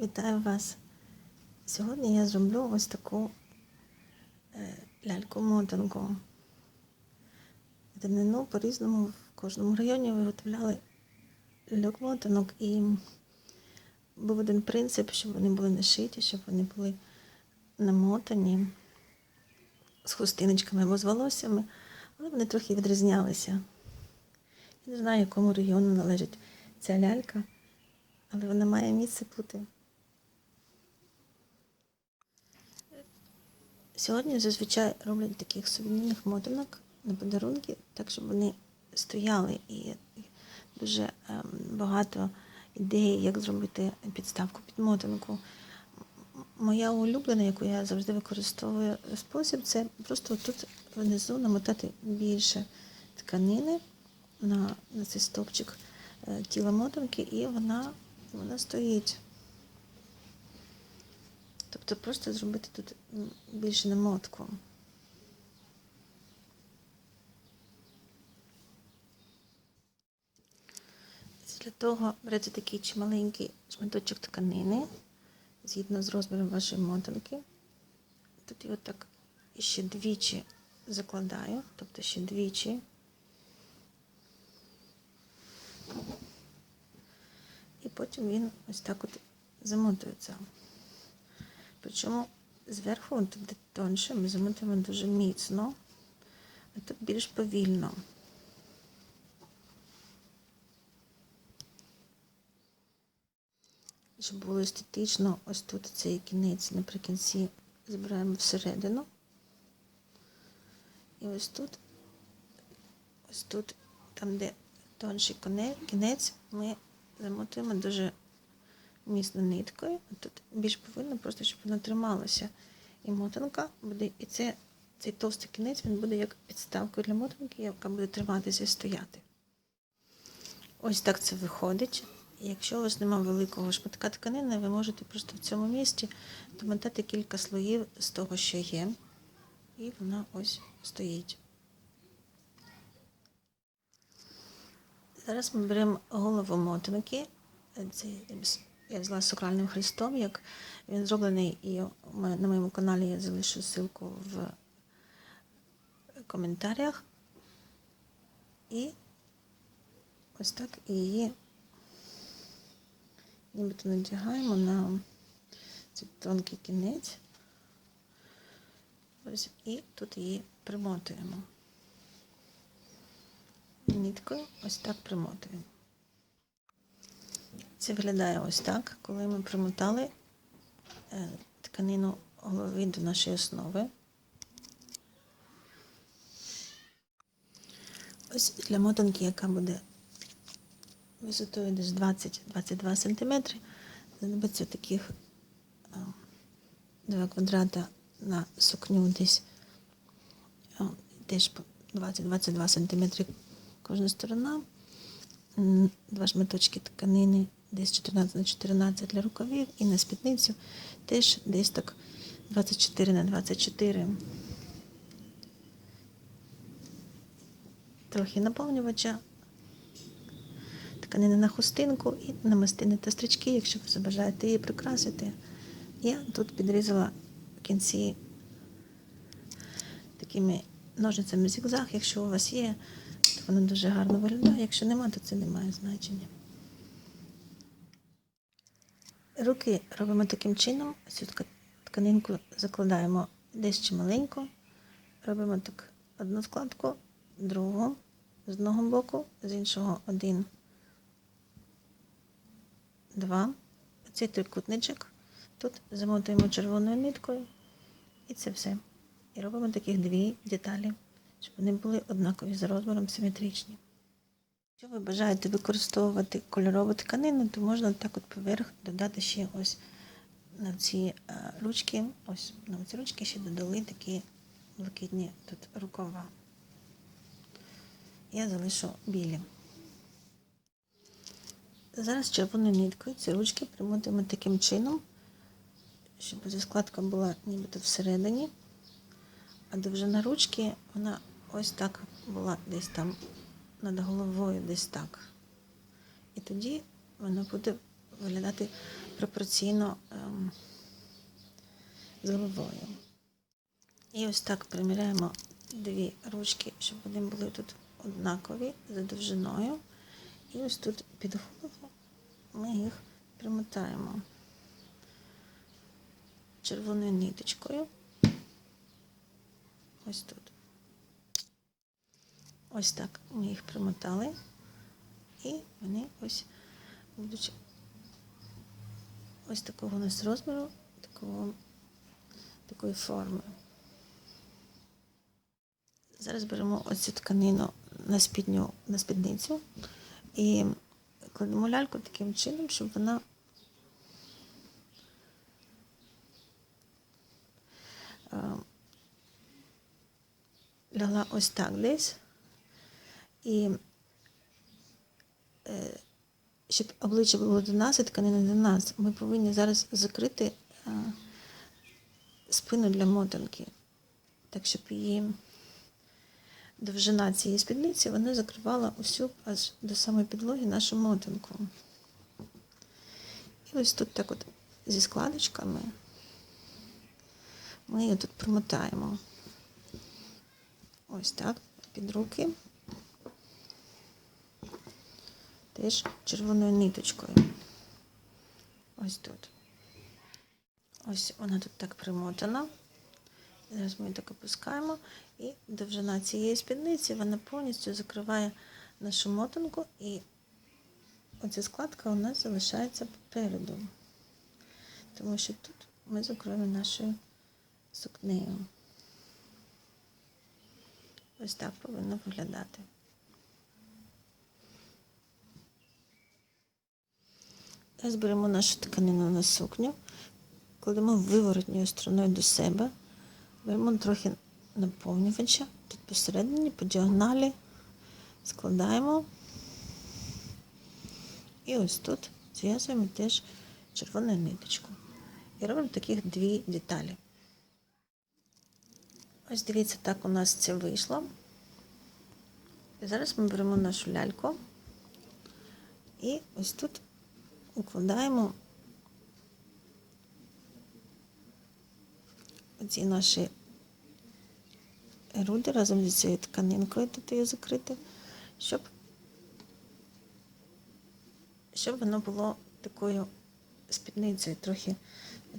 Вітаю вас! Сьогодні я зроблю ось таку е, ляльку-мотанку. Данину по-різному в кожному районі виготовляли ляльок-мотанок і був один принцип, щоб вони були не шиті, щоб вони були намотані з хустиночками або з волоссями, але вони трохи відрізнялися. Я не знаю, якому регіону належить ця лялька, але вона має місце бути. Сьогодні зазвичай роблять таких сувенірних мотанок на подарунки, так щоб вони стояли і дуже ем, багато ідей, як зробити підставку під мотанку. Моя улюблена, яку я завжди використовую спосіб, це просто тут внизу намотати більше тканини на, на цей стовпчик е, тіла мотанки, і вона, вона стоїть. Тобто просто зробити тут м, більше намотку. Для того берете такий чималенький шматочок тканини, згідно з розміром вашої мотанки. Тут його так ще двічі закладаю, тобто ще двічі. І потім він ось так от замотується. Причому зверху, тут де тонше, ми замотуємо дуже міцно, а тут більш повільно. Щоб було естетично, ось тут цей кінець наприкінці збираємо всередину. І ось тут, ось тут, там, де тонший кінець, ми замотуємо дуже міцно ниткою. Тут більш повинно, просто щоб вона трималася. І мотанка буде, і це, цей товстий кінець він буде як підставкою для мотанки, яка буде триматися і стояти. Ось так це виходить. Якщо у вас немає великого шматка тканини, ви можете просто в цьому місці домотати кілька слоїв з того, що є, і вона ось стоїть. Зараз ми беремо голову мотанки. Це я взяла з сакральним хрестом, як він зроблений, і на моєму каналі я залишу ссылку в коментарях. І ось так її нібито надягаємо на цей тонкий кінець. Ось, і тут її примотуємо. Ніткою ось так примотуємо. Це виглядає ось так, коли ми примотали е, тканину голови до нашої основи. Ось для мотанки, яка буде висотою десь 20-22 см, знадобиться таких е, два квадрата на сукню десь е, теж по 20-22 см кожна сторона. Два шматочки тканини десь 14 на 14 для рукавів і на спідницю теж десь так 24 на 24. Трохи наповнювача, тканини на хустинку і намистини та стрічки, якщо ви забажаєте її прикрасити. Я тут підрізала в кінці такими ножницями зігзаг, якщо у вас є, то воно дуже гарно виглядає. Якщо нема, то це не має значення. Руки робимо таким чином, цю тканинку закладаємо десь чималенько, робимо так одну складку, другу, з одного боку, з іншого один, два. Цей трикутничок тут замотуємо червоною ниткою, і це все. І робимо таких дві деталі, щоб вони були однакові за розміром, симетричні. Якщо ви бажаєте використовувати кольорову тканину, то можна так от поверх додати ще ось на ці е, ручки, ось на ці ручки ще додали такі блакитні тут рукава. Я залишу білі. Зараз червоною ниткою ці ручки примотуємо таким чином, щоб ця складка була нібито всередині, а довжина ручки вона ось так була десь там над головою, десь так. І тоді воно буде виглядати пропорційно ем, з головою. І ось так приміряємо дві ручки, щоб вони були тут однакові за довжиною. І ось тут під голову ми їх примотаємо червоною ниточкою. Ось тут. Ось так ми їх примотали, і вони ось будуть ось такого у нас розміру, такого, такої форми. Зараз беремо оцю тканину на спідню, на спідницю і кладемо ляльку таким чином, щоб вона е, лягла ось так десь. І е, щоб обличчя було до нас, і тканина до нас, ми повинні зараз закрити е, спину для мотанки, так щоб її довжина цієї спідниці вона закривала усю аж до самої підлоги нашу мотанку. І ось тут так от зі складочками ми її тут промотаємо. Ось так, під руки. Теж червоною ниточкою. Ось тут. Ось вона тут так примотана. Зараз ми її так опускаємо. І довжина цієї спідниці вона повністю закриває нашу мотанку, і оця складка у нас залишається попереду. Тому що тут ми закроємо нашою сукнею. Ось так повинно виглядати. Зараз беремо нашу тканину на сукню, кладемо виворотньою стороною до себе, беремо трохи наповнювача, тут посередині, по діагоналі, складаємо. І ось тут зв'язуємо теж червону ниточку. І робимо таких дві деталі. Ось дивіться, так у нас це вийшло. І зараз ми беремо нашу ляльку і ось тут укладаємо оці наші груди разом зі цією тканинкою тут її закрити, щоб, щоб воно було такою спідницею, трохи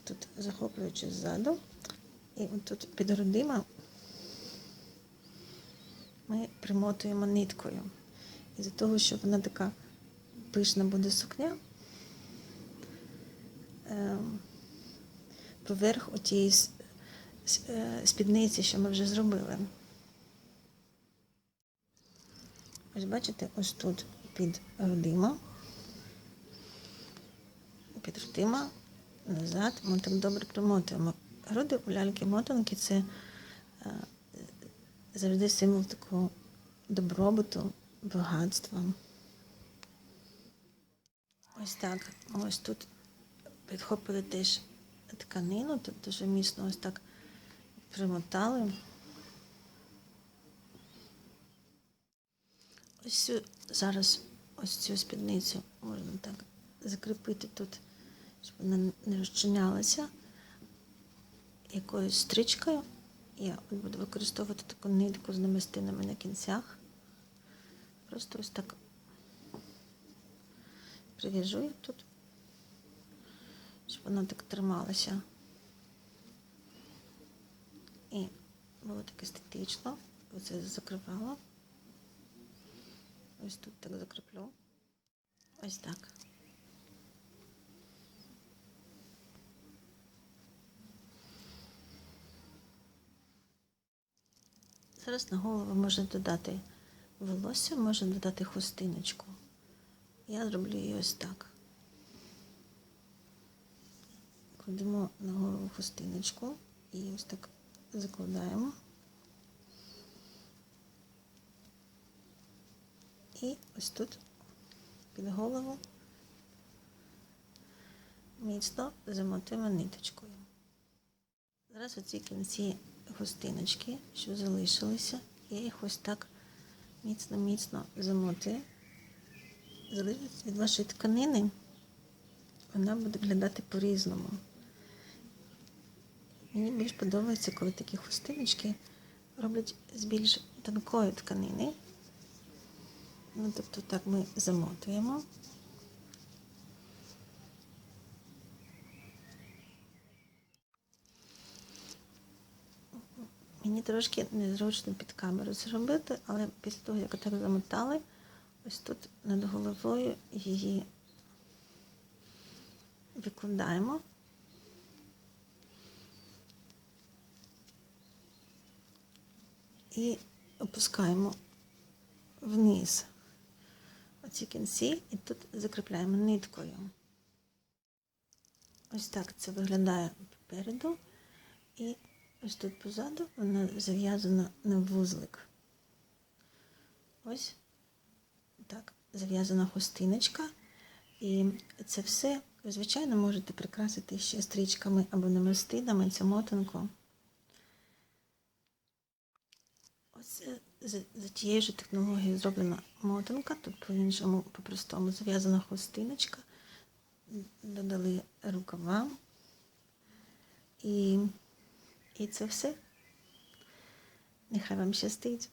тут захоплюючи ззаду. І тут під грудима ми примотуємо ниткою. І за того, що вона така пишна буде сукня, поверх отієї е, спідниці, що ми вже зробили. Ось бачите, ось тут під грудима, під грудима, назад, ми так добре примотуємо. Груди у ляльки мотанки це е, завжди символ такого добробуту, багатства. Ось так. Ось тут підхопили теж тканину, тут дуже міцно ось так примотали. Ось цю, зараз ось цю спідницю можна так закріпити тут, щоб вона не розчинялася якоюсь стрічкою. Я буду використовувати таку нитку з намистинами на кінцях. Просто ось так прив'яжу їх тут, щоб воно так трималося. І було так естетично. Оце закривала. Ось тут так закріплю. Ось так. Зараз на голову можна додати волосся, можна додати хустиночку. Я зроблю її ось так. Кладемо на голову хустиночку і ось так закладаємо. І ось тут під голову міцно замотуємо ниточкою. Зараз оці кінці хустиночки, що залишилися, я їх ось так міцно-міцно замотую. Залежить від вашої тканини. вона буде виглядати по-різному. Мені більш подобається, коли такі хустиночки роблять з більш тонкої тканини. Ну, тобто так ми замотуємо. Мені трошки незручно під камеру це робити, але після того, як так замотали, ось тут над головою її викладаємо. І опускаємо вниз оці кінці і тут закріпляємо ниткою. Ось так це виглядає попереду. І ось тут позаду вона зав'язана на вузлик. Ось так, зав'язана хустиночка. І це все, ви, звичайно, можете прикрасити ще стрічками або намистинами цю мотанку. Ось е, за, за тією ж технологією зроблена мотанка, тобто по-іншому, по-простому зав'язана хустиночка, додали рукава. І, і це все. Нехай вам щастить.